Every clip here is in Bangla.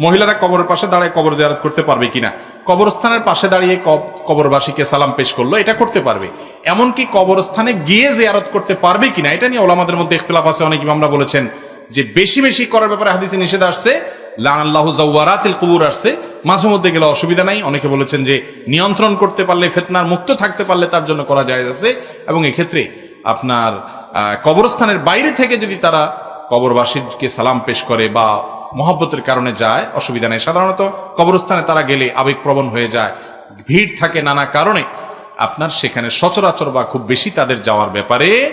মহিলারা কবরের পাশে দাঁড়ায় কবর জিয়ারত করতে পারবে কিনা? কবরস্থানের পাশে দাঁড়িয়ে কব- কবরবাসীকে সালাম পেশ করল, এটা করতে পারবে। এমনকি কবরস্থানে গিয়ে জিয়ারত করতে পারবে কিনা, এটা নিয়ে ওলামাদের মধ্যে ইখতলাফ আছে, অনেক ইমামরা বলেছেন যে বেশি বেশি করার ব্যাপারে হাদিসে নিষেধ আসছে। লান আল্লাহ জাওয়ারাতিল কুবুর আসছে। মাঝে মধ্যে গেলে অসুবিধা নাই, অনেকে বলেছেন যে নিয়ন্ত্রণ করতে পারলে, ফেতনার মুক্ত থাকতে পারলে তার জন্য করা যায় আছে। এবং এক্ষেত্রে আপনার কবরস্থানের বাইরে থেকে যদি তারা কবরবাসীকে সালাম পেশ করে বা মহব্বতের কারণে যায়, অসুবিধা নেই। সাধারণত কবরস্থানে তারা গেলে আবেগপ্রবণ হয়ে যায়। ভিড় থাকে নানা কারণে। আপনার সেখানে সচরাচর বা খুব বেশি তাদের যাওয়ার ব্যাপারে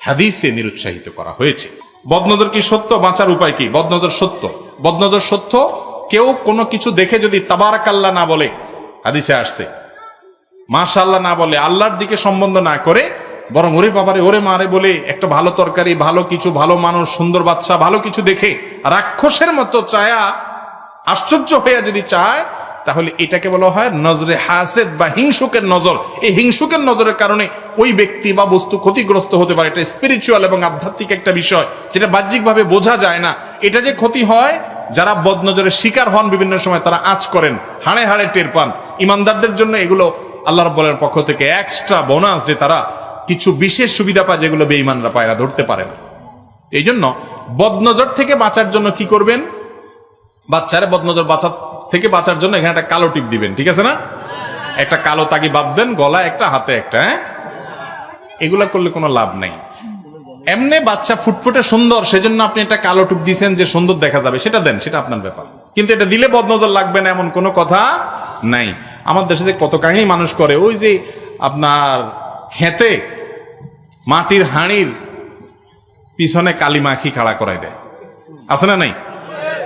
হাদিসে নিরুৎসাহিত করা হয়েছে। বদনজর কি সত্য? বাঁচার উপায় কি? বদনজর সত্য। বদনজর সত্য? কেউ কোনো কিছু দেখে যদি তাবারাকাল্লাহ না বলে, হাদিসে আসছে মাশাল্লাহ না বলে, আল্লাহর দিকে সম্বন্ধ না করে বরং ওরে বাবারে, ওরে মারে বলে একটা ভালো তরকারি, ভালো কিছু, ভালো মানুষ, সুন্দর বাচ্চা, ভালো কিছু দেখে রাক্ষসের মতো চায়া, আশ্চর্য হইয়া যদি চায়, তাহলে এটাকে বলা হয় নজরে হাসেদ বা হিংসুকের নজর। এই হিংসুকের নজরের কারণে ওই ব্যক্তি বা বস্তু ক্ষতিগ্রস্ত হতে পারে। এটা স্পিরিচুয়াল এবং আধ্যাত্মিক একটা বিষয়, যেটা বাহ্যিকভাবে বোঝা যায় না। এটা যে ক্ষতি হয়, যারা বদনজরের শিকার হন বিভিন্ন সময়, তারা আঁচ করেন, হাড়ে হাড়ে টের পান। ইমানদারদের জন্য এগুলো আল্লাহ রব্বলের পক্ষ থেকে এক্সট্রা বোনাস যে তারা কিছু বিশেষ সুবিধা পায় যেগুলো বেঈমানরা পায় না ধরতে পারে না। এই জন্য বদনজর থেকে বাঁচার জন্য কি করবেন? বাচ্চারে বদনজর বাঁচা থেকে বাঁচার জন্য এখানে একটা কালো টিপ দিবেন, ঠিক আছে না? একটা কালো তাগি বাঁধবেন গলা একটা, হাতে একটা হ্যাঁ? এগুলা করলে কোনো লাভ নেই। এমনি বাচ্চা ফুটফুটে সুন্দর, সেজন্য আপনি একটা কালো টিপ দিয়েছেন যে সুন্দর দেখা যাবে, সেটা দেন, সেটা আপনার ব্যাপার। কিন্তু এটা দিলে বদনজর লাগবে না, এমন কোনো কথা নাই। আমার দেশে যে কত কাহিনী মানুষ করে, ওই যে আপনার খেতে মাটির হাঁড়ির পিছনে কালি মাখি খাড়া করাই দেয়। আছে না নাই?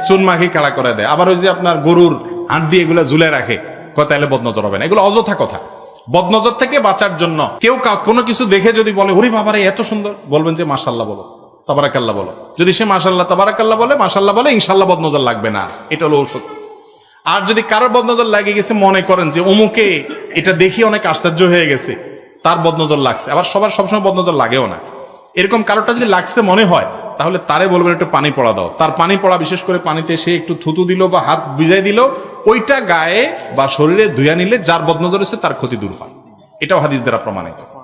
চুন মাখি খাড়া করে দেয়। আবার ওই যে আপনার গরুর হাঁট দিয়ে এগুলো ঝুলে রাখে কথা এলে বদনজর হবে না। এগুলো অযথা কথা। বদনজর থেকে বাঁচার জন্য কেউ কোনো কিছু দেখে যদি বলে, ওরে বাবারে, এত সুন্দর। বলবেন যে মাশাল্লাহ বলো, তাবারাকাল্লাহ বলো। যদি সে মাশাল্লাহ তাবারাকাল্লাহ বলে মাশাল্লাহ বলে ইনশাল্লাহ বদনজর লাগবে না। এটা হলো ঔষধ। আর যদি কারোর বদনজর লাগে গেছে, মনে করেন যে, অমুকে, এটা দেখি অনেক আশ্চর্য হয়ে গেছে। তার বদনজর লাগছে। আবার সবার সবসময় বদনজর লাগেও না। এরকম কারোটা যদি লাগছে মনে হয়, তাহলে তারে বলবেন একটু পানি পড়া দাও। তার পানি পড়া, বিশেষ করে পানিতে সে একটু থুতু দিল বা হাত ভিজাই দিল, ওইটা গায়ে বা শরীরে ধুয়া নিলে যার বদনজর হচ্ছে তার ক্ষতি দূর হয়। এটাও হাদিস দ্বারা প্রমাণিত।